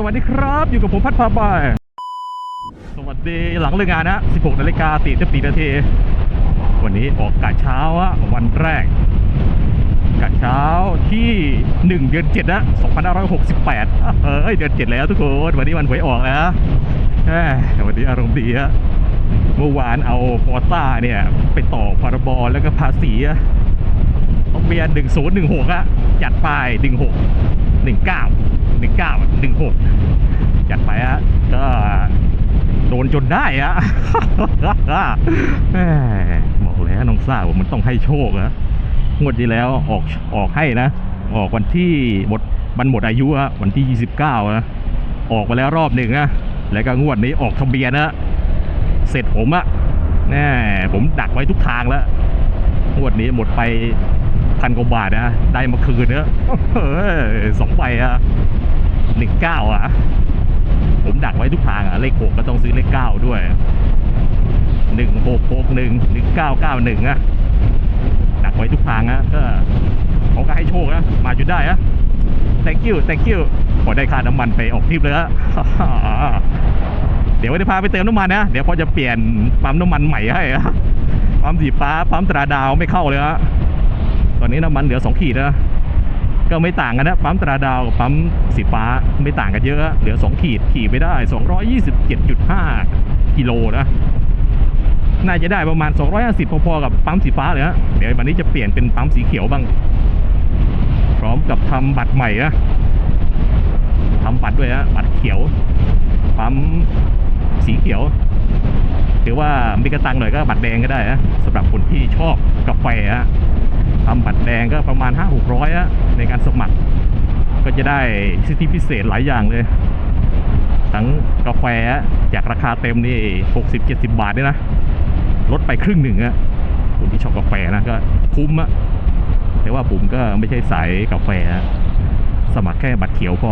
สวัสดีครับ อยู่กับผมพัดพาบายสวัสดีหลังเลิกงานนะ 16นาฬิกา44นาทีวันนี้ออกกะเช้าอะวันแรกกะเช้าที่ 1 เดือน7นะ2568เฮ้ยเดือน7แล้วทุกคนวันนี้วันหวยออกแล้ววันนี้อารมณ์ดีอะเมื่อวานเอาฟอร์ต้าเนี่ย ไปต่อพรบแล้วก็ภาษีอะต้องเบียน1016อะจัดไป16 19 19 16จัดไปฮะก็โดนจนได้อะแหมบอกแล้วน้องซ่าว่ามันต้องให้โชคนะงวดที่แล้วออกออกให้นะ ออกวันที่หมดมันหมดอายุอะวันที่ 29นะออกมาแล้วรอบหนึ่งนะแล้วก็งวดนี้ออกทะเบียนนะเสร็จผมอะแน่ผมดักไว้ทุกทางแล้วงวดนี้หมดไปพันกว่าบาทนะ ได้มาคืนเนอะเออสองใบอะ หนึ่งเก้าอะ ผมดักไว้ทุกทางอะ เลขหกก็ต้องซื้อเลขเก้าด้วยหนึ่งหกหกหนึ่งหนึ่งเก้าเก้าหนึ่งอะ ดักไว้ทุกทางอะ ก็เขาก็ให้โชคนะ มาจนได้อะ thank you thank you พอได้ค่าน้ำมันไปออกทริปเลยฮะเดี๋ยวจะพาไปเติมน้ำมันนะ เดี๋ยวพอจะเปลี่ยนปั๊มน้ำมันใหม่ให้อะปั๊มสีฟ้าปั๊มตราดาวไม่เข้าเลยฮะตอนนี้น้ำมันเหลือ2ขีดนะ ก็ไม่ต่างกันนะ ปั๊มตราดาวกับปั๊มสีฟ้าไม่ต่างกันเยอะเหลือ 2 ขีดขี่ไปได้ 227.5 กิโลนะ น่าจะได้ประมาณ 250 พอๆกับปั๊มสีฟ้าเลยฮะเดี๋ยววันนี้จะเปลี่ยนเป็นปั๊มสีเขียวบ้าง พร้อมกับทำบัตรใหม่นะทำบัตรด้วยฮะบัตรเขียว ปั๊มสีเขียวถือว่ามีกระตังหน่อยก็บัตรแดงก็ได้นะสำหรับคนที่ชอบกาแฟฮะ ทำบัตรแดงก็ประมาณ 5 6 0 0ฮะในการสมัคร ก็จะได้สิทธิพิเศษหลายอย่างเลย ทั้งกาแฟจากราคาเต็มนี่ 60 70 บาทเนี่ยนะ ลดไปครึ่งหนึ่งอะคนที่ชอบกาแฟนะก็คุ้มอะแต่ว่าผมก็ไม่ใช่สายกาแฟฮะสมัครแค่บัตรเขียวพอ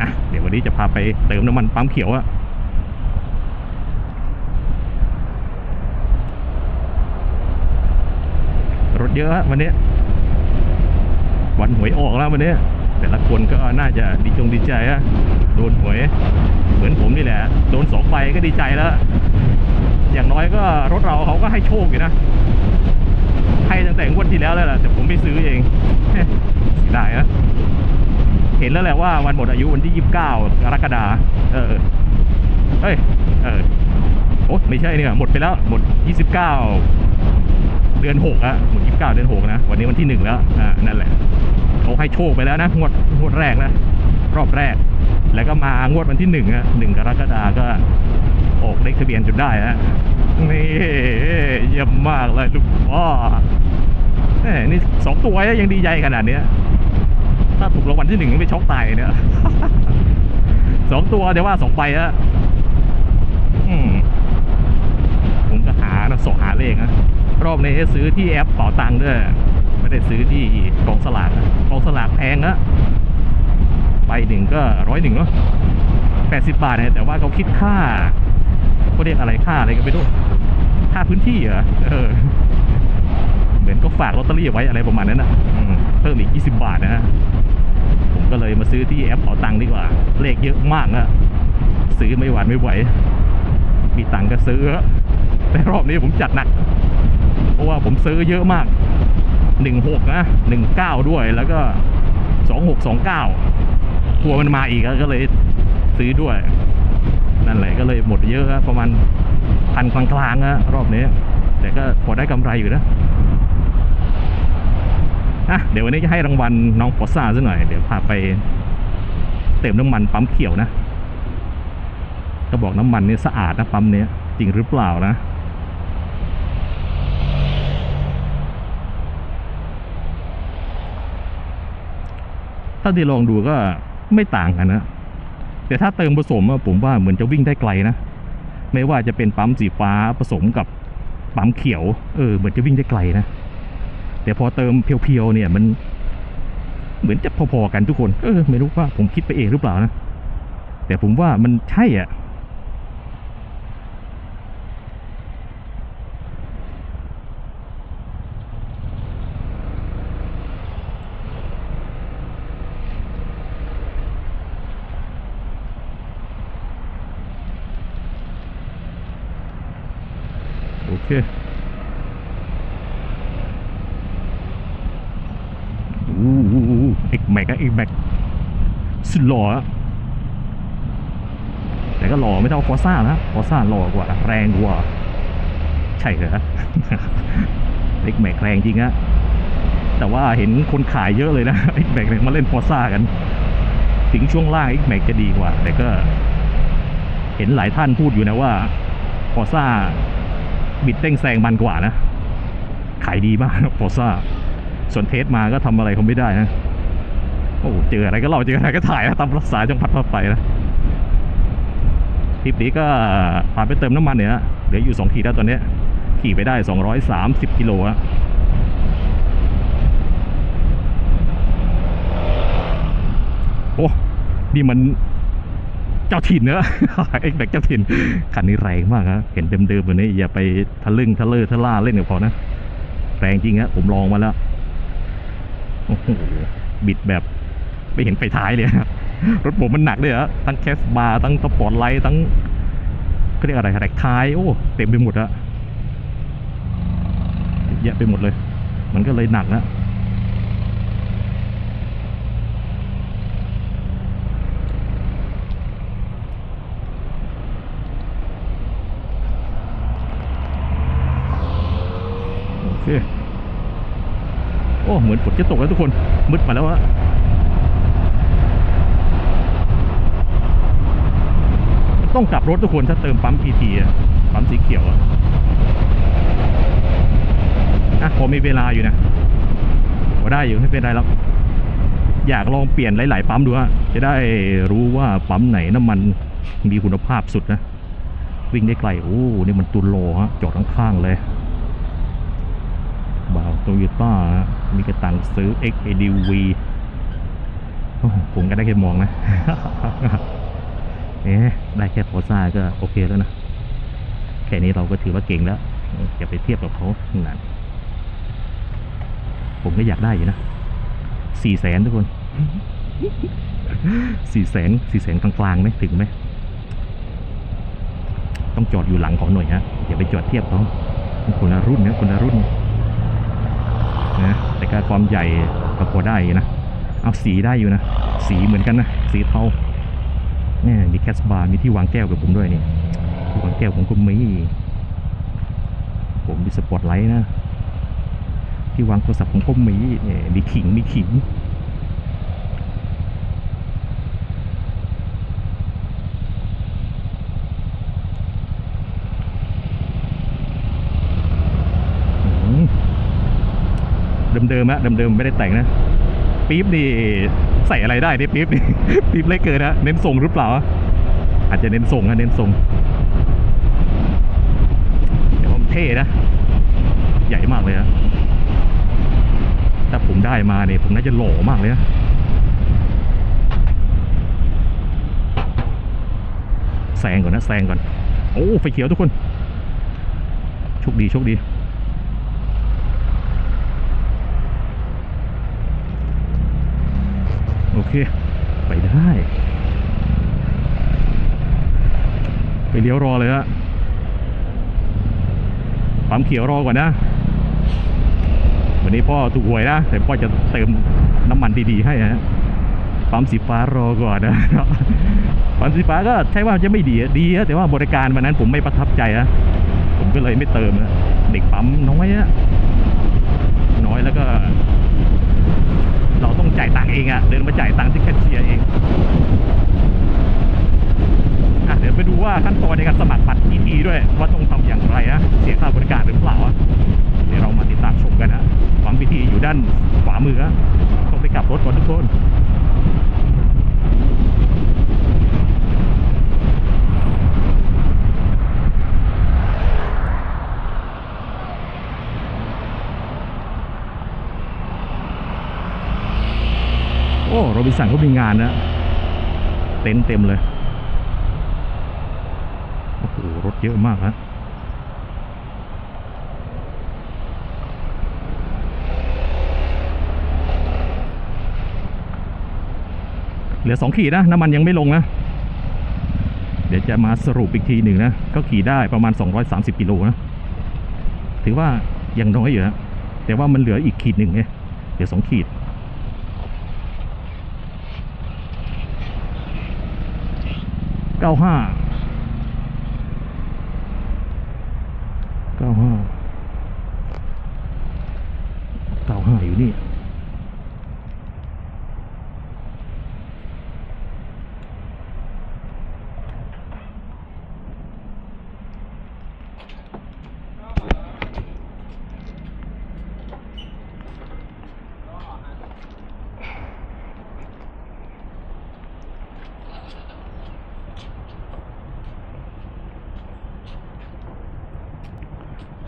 นะเดี๋ยววันนี้จะพาไปเติมน้ำมันปั๊มเขียวอะ รถ เยอะวันนี้ วันหวยออกแล้ววันนี้ แต่ละคนก็น่าจะดีจงดีใจฮะโดนหวย เหมือนผมนี่แหละ โดนสองใบก็ดีใจแล้ว อย่างน้อยก็รถเราเขาก็ให้โชคอยู่นะ ให้ตั้งแต่งวดที่แล้วแล้วแหละแต่ผมไม่ซื้อเองเสียดายนะเห็นแล้วแหละว่าวันหมดอายุวันที่29กรกฎาเออเฮ้ย เออ โอ้ไม่ใช่เนี่ย หมดไปแล้ว หมด29เก้า เดือนหกอะหมดยี่สิบเก้าเดือนหกนะ วันนี้วันที่หนึ่งแล้วอ่านั่นแหละเขาให้โชคไปแล้วนะงวดงวดแรกนะรอบแรก แล้วก็มางวดวันที่หนึ่งอะหนึ่งกรกฎาก็ออกเลขทะเบียนจนได้ฮะนี่เยี่ยมมากเลยลูกพ่อนี่สองตัวยังดีใจขนาดเนี้ยถ้าถูกรางวัลที่หนึ่งไม่ช็อกตายเนี่ยสองตัวแต่ว่าสองใบอะอืมผมก็หานะสอหาเลขนะ รอบนี้ซื้อที่แอปเป๋าตังค์ด้วย ไม่ได้ซื้อที่กองสลากกองสลากแพงนะใบหนึ่งก็ร้อยหนึ่งเนาะแปดสิบบาทเนี่ยแต่ว่าเขาคิดค่าเขาเรียกอะไรค่าอะไรก็ไม่รู้ค่าพื้นที่เหรอเออ เหมือนก็ฝากลอตเตอรี่ไว้อะไรประมาณนั้นนะเพิ่มอีกยี่สิบบาทนะผมก็เลยมาซื้อที่แอปเป๋าตังค์ดีกว่า เลขเยอะมากนะซื้อไม่หวานไม่ไหว มีตังค์ก็ซื้อ แต่รอบนี้ผมจัดหนัก เพราะว่าผมซื้อเยอะมากหนึ่งหกนะหนึ่งเก้าด้วยแล้วก็สองหกสองเก้ากลัวมันมาอีกก็เลยซื้อด้วย นั่นแหละก็เลยหมดเยอะครับประมาณพันกลางๆนะรอบนี้ แต่ก็พอได้กำไรอยู่นะอะเดี๋ยววันนี้จะให้รางวัลน้องฟอสซ่าซะหน่อย เดี๋ยวพาไปเติมน้ำมันปั๊มเขียวนะ ก็บอกน้ำมันนี่สะอาดนะปั๊มนี้จริงหรือเปล่านะ ถ้าที่ลองดูก็ไม่ต่างกันนะ แต่ถ้าเติมผสมอะผมว่าเหมือนจะวิ่งได้ไกลนะ ไม่ว่าจะเป็นปั๊มสีฟ้าผสมกับปั๊มเขียว เออเหมือนจะวิ่งได้ไกลนะ แต่พอเติมเพียวๆเนี่ยมัน เหมือนจะพอๆกันทุกคน เออ ไม่รู้ว่าผมคิดไปเองหรือเปล่านะ แต่ผมว่ามันใช่อะ เคอู้อ็กแม็กอะอ็กแม็กสุดหล่อแต่ก็หล่อไม่เท่าฟอซ่านะฟอซ่าหล่อกว่า แรงกว่า ใช่เหรอเอ็กแม็กแรงจริงอะแต่ว่าเห็นคนขายเยอะเลยนะอ็กแม็กมาเล่นฟอซ่ากัน ถึงช่วงล่างอ็กแม็กจะดีกว่า แต่ก็ เห็นหลายท่านพูดอยู่นะว่าฟอซ่า บิดเต้งแซงมันกว่านะ ขายดีมากฟอร์ซ่าส่วนเทสมาก็ทำอะไรเขาไม่ได้นะ โอ้เจออะไรก็เล่าเจออะไรก็ถ่ายนะตามภาษาจังพัดพัดไปนะทริปนี้ก็ผ่าไปเติมน้ำมันเนี่ยนะเหลืออยู่สองขีดแล้วตอนเนี้ยขี่ไปได้สองร้อยสามสิบกิโลอะโอ้นี่มัน เจ้าถิ่นเนอะเอ็กแบกเจ้าถิ่นคันนี้แรงมากนะเห็นเดิมๆแบบนี้อย่าไปทะลึ่งทะเลอทะล่าเล่นกับพอนะแรงจริงฮะผมลองมาแล้วโอ้โหบิดแบบไม่เห็นไฟท้ายเลยอะรถผมมันหนักเลยอะทั้งแคสบาร์ทั้งสปอร์ตไลท์ทั้งเขาเรียกอะไรแรกท้ายโอ้เต็มไปหมดอะเยอะไปหมดเลย มันก็เลยหนักนะ โอเค โอ้เหมือนฝนจะตกแล้วทุกคนมืดมาแล้วอะต้องกลับรถทุกคนถ้าเติมปั๊มทีทีอะปั๊มสีเขียวอะอะพอมีเวลาอยู่นะก็ได้อยู่ไม่เป็นไรหรอกอยากลองเปลี่ยนหลาย ๆ ปั๊มดูฮะจะได้รู้ว่าปั๊มไหนน้ำมันมีคุณภาพสุดนะ วิ่งได้ไกลโอ้นี่มันตุนโลฮะจอดข้างๆเลยบ่าวโตโยต้ามีกระตังซื้อ XADV ผมก็ได้แค่มองนะเอ๊ะได้แค่พอซ่าก็โอเคแล้วนะ แค่นี้เราก็ถือว่าเก่งแล้วอย่าไปเทียบกับเขานั่นผมก็อยากได้อยู่นะสี่แสนทุกคนสี่แสนสี่แสนกลางๆไหมถึงไหม ต้องจอดอยู่หลังของหน่อยฮะอย่าไปจอดเทียบเขาคนละรุ่นนะคนละรุ่นนะ แต่การความใหญ่ก็พอได้อยู่นะ เอาสีได้อยู่นะ สีเหมือนกันนะ สีเทาเนี่ยมีแคสบาร์มีที่วางแก้วกับผมด้วยนี่ที่วางแก้วผมก็มีผมมีสปอตไลท์นะ ที่วางโทรศัพท์ผมก็มีเนี่ยมีขิงมีขิง อืม เดิมๆอะเดิมๆไม่ได้แต่งนะปี๊บนี่ใส่อะไรได้เนี่ยปี๊บนี่ปี๊บเล็กเกินนะเน้นทรงหรือเปล่า อาจจะเน้นทรงนะเน้นทรงแต่ว่ามเท่นะใหญ่มากเลยนะถ้าผมได้มาเนี่ยผมน่าจะหล่อมากเลยนะแซงก่อนนะแซงก่อน โอ้ไฟเขียวทุกคนโชคดีโชคดี โอ เค ไปได้ ไปเลี้ยวรอเลยฮะปั๊มเขียวรอก่อนนะ วันนี้พ่อถูกหวยนะ แต่พ่อจะเติมน้ำมันดีๆให้นะปั๊มสีฟ้ารอก่อนนะปั๊มสีฟ้าก็ใช่ว่าจะไม่ดีดีอะแต่ว่าบริการวันนั้นผมไม่ประทับใจนะผมก็เลยไม่เติมนะเด็กปั๊มน้อยอะน้อยแล้วก็ เราต้องจ่ายตังค์เองอะเดินมาจ่ายตังค์ที่แคชเชียร์เองอะเดี๋ยวไปดูว่าขั้นตอนในการสมัครบัตร PT ด้วยว่าต้องทำอย่างไรอะเสียค่าบริการหรือเปล่าอะเดี๋ยวเรามาติดตามชมกันนะความ PT อยู่ด้านขวามือต้องไปกลับรถก่อนทุกคน อ้โรบินสันก็มีงานนะเต็นเต็มเลย โอ้โห รถเยอะมากฮะเหลือสองขีดนะ น้ำมันยังไม่ลงนะ เดี๋ยวจะมาสรุปอีกทีหนึ่งนะ ก็ขี่ได้ประมาณ 230 กิโลนะ ถือว่ายังน้อยอยู่นะแต่ว่ามันเหลืออีกขีดหนึ่งไงเหลือสองขีด เก้าห้าเก้าห้า เก้าห้าอยู่นี่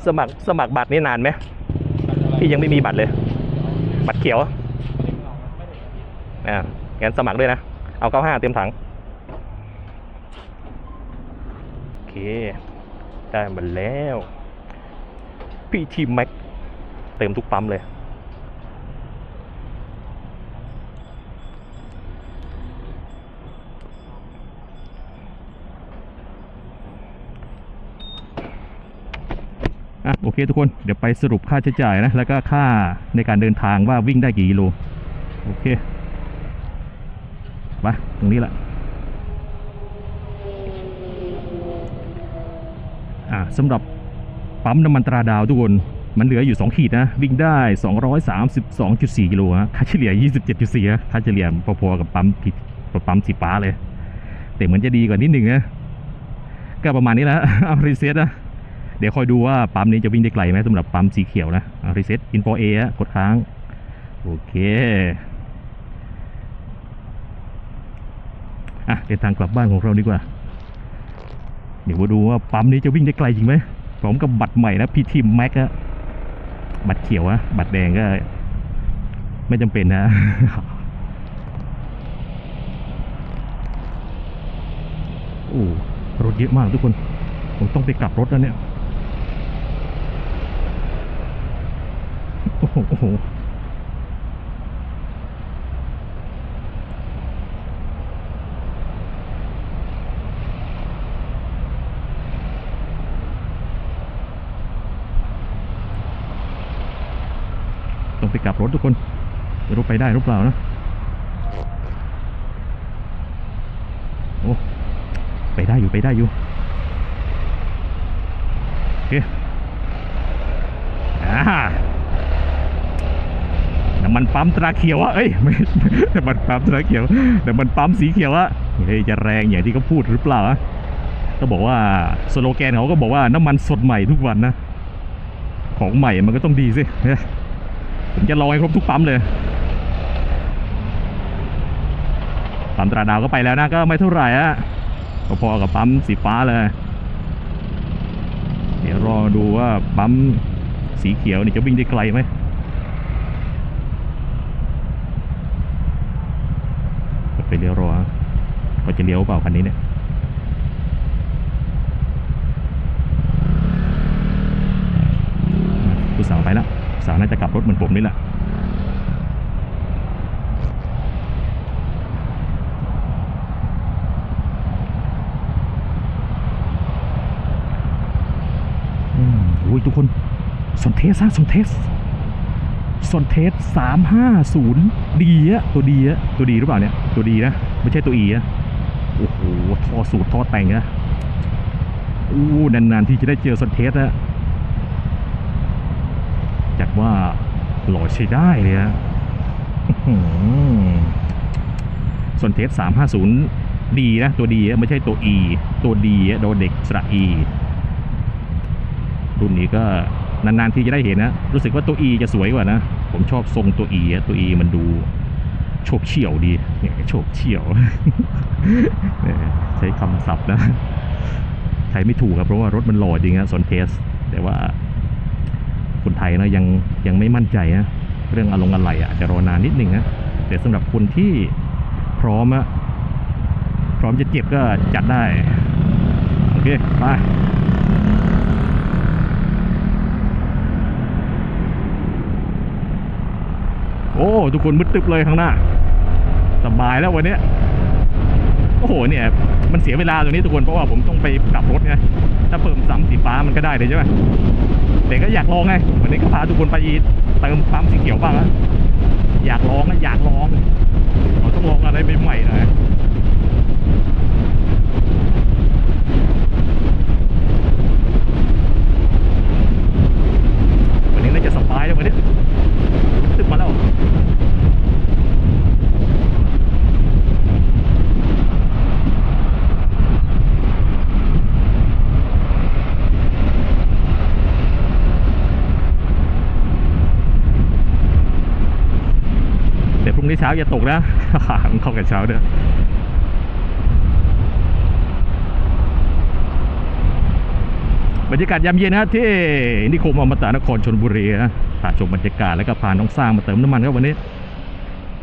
สมัครสมัครบัตรนี่นานไหมพี่ยังไม่มีบัตรเลย บัตรเขียวอ่างั้นสมัครด้วยนะ เอาเก้าห้าเต็มถัง โอเค ได้มาแล้ว พี่ทีมแม็ก เต็มทุกปั๊มเลย อะโอเคทุกคนเดี๋ยวไปสรุปค่าใช้จ่ายนะ แล้วก็ค่าในการเดินทางว่าวิ่งได้กี่กิโลโอเคไปตรงนี้แหละอ่าสำหรับปั๊มน้ำมันตราดาวทุกคนมันเหลืออยู่ 2 ขีดนะ วิ่งได้ 232.4 กิโลฮะค่าเฉลี่ย 27.4ฮะค่าเฉลี่ยพอๆกับปั๊มผิดกับปั๊มสีฟ้าเลย แต่เหมือนจะดีกว่านิดหนึ่งนะ ก็ประมาณนี้แหละเอารีเซ็ตนะ เดี๋ยวคอยดูว่าปั๊มนี้จะวิ่งได้ไกลไหมสำหรับปั๊มสีเขียวนะรีเซ็ตอินโฟเอะกดค้าง โอเคอะเดินทางกลับบ้านของเราดีกว่า เดี๋ยวมาดูว่าปั๊มนี้จะวิ่งได้ไกลจริงไหมพร้อมกับบัตรใหม่นะพีทีมแม็กอะบัตรเขียวอะบัตรแดงก็ ไม่จำเป็นนะโอ้รถเยอะมากทุกคน ผมต้องไปกลับรถแล้วเนี่ย โอ้โหโอ้โห ต้องไปกลับรถทุกคนไม่รู้ไปได้หรือเปล่านะ โอ้ ไปได้อยู่ไปได้อยู่โอเคอ่า น้ำมันปั๊มตราเขียวอะเอ้ยไม่น้ำมันปั๊มตราเขียวน้ำมันปั๊มสีเขียวอะเฮ้ยจะแรงอย่างที่เขาพูดหรือเปล่าอะก็บอกว่าสโลแกนเขาก็บอกว่าน้ำมันสดใหม่ทุกวันนะ ของใหม่มันก็ต้องดีสิเนี่ยผมจะรอให้ครบทุกปั๊มเลยปั๊มตราดาวก็ไปแล้วนะก็ไม่เท่าไหร่อะพอๆกับปั๊มสีฟ้าเลย เดี๋ยวรอดูว่าปั๊มสีเขียวนี่จะวิ่งได้ไกลไหม ไปเลี้ยวรอก็จะเลี้ยวเปล่าคันนี้เนี่ยผู้สาวไปแล้วสาวน่าจะกลับรถเหมือนผมนี่แหละอืมโอ้ยทุกคนสนเทสฮะสนเทส สนเทสสามห้าศูนย์ดีอะตัวดีอะตัวดีหรือเปล่าเนี่ย ตัวดีนะ ไม่ใช่ตัวอีอะโอ้โหทอสูตรทอแต่งนะอู้นานๆ ที่จะได้เจอสนเทสอะจัดว่าหล่อใช้ได้เลยนะอื้อนเทสสามห้าศูนย์ดีนะ ตัวดีอะไม่ใช่ตัวอีตัวดีอะโดนเด็กสระอีรุ่นนี้ก็นานๆที่จะได้เห็นนะ รู้สึกว่าตัว E จะสวยกว่านะ ผมชอบทรงตัวอะตัว E มันดูโฉบเฉี่ยวดีเนี่ยโฉบเฉี่ยวใช้คำศัพท์นะใช้ไม่ถูกครับเพราะว่ารถมันหล่อจริงนะสนเทส แต่ว่าคนไทยนะยังยังไม่มั่นใจนะเรื่องอารมณ์อะไรอะจะรอนานนิดนึงนะแต่สำหรับคนที่พร้อมอะพร้อมจะเจ็บก็จัดได้ โอเค ไป โอ้ทุกคนมืดตึบเลยข้างหน้า สบายแล้ววันนี้โอ้โหเนี่ย มันเสียเวลาตรงนี้ทุกคนเพราะว่าผมต้องไปกลับรถไงถ้าเพิ่มซ้ำสีฟ้ามันก็ได้เลยใช่ไหมแต่ก็อยากลองไงวันนี้ก็พาทุกคนไปเติมปั๊มสีเขียวบ้างนะอยากลองนะอยากลองเราต้องลองอะไรใหม่ๆหน่อยวันนี้น่าจะสบายแล้ววันนี้ตึกมาแล้ว แต่พรุ่งนี้เช้าอย่าตกนะมันเข้ากับเช้าเด้อบรรยากาศยามเย็นนะที่นิคมอมตะนครชนบุรีนะพาชมบรรยากาศแล้วก็พาน้องสร้างมาเติมน้ำมันครับวันนี้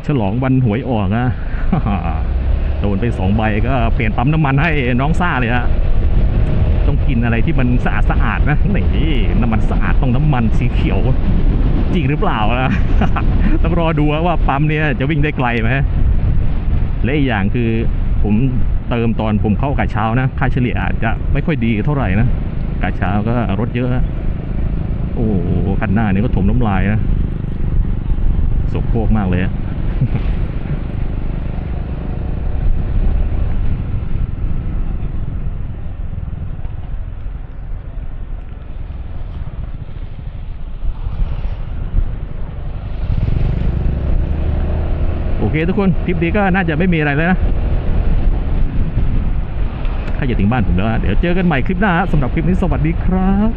ฉลองวันหวยออกนะโดนไปสองใบก็เปลี่ยนปั๊มน้ำมันให้น้องซ่าเลยฮะ กินอะไรที่มันสะอาดสะอาดๆนะนี่น้ำมันสะอาดต้องน้ำมันสีเขียวจริงหรือเปล่านะต้องรอดูว่าปั๊มเนี้ยจะวิ่งได้ไกลไหมและอีกอย่างคือผมเติมตอนผมเข้ากะเช้านะค่าเฉลี่ยอาจจะไม่ค่อยดีเท่าไหร่นะกะเช้าก็รถเยอะ โอ้คันหน้านี่ก็ถมน้ำลายนะสกโครกมากเลย เคทุกคนคลิปนี้ก็น่าจะไม่มีอะไรแล้วนะถ้าอย่ถึงบ้านผมแล้วนะเดี๋ยวเจอกันใหม่คลิปหน้าสำหรับคลิปนี้สวัสดีครับ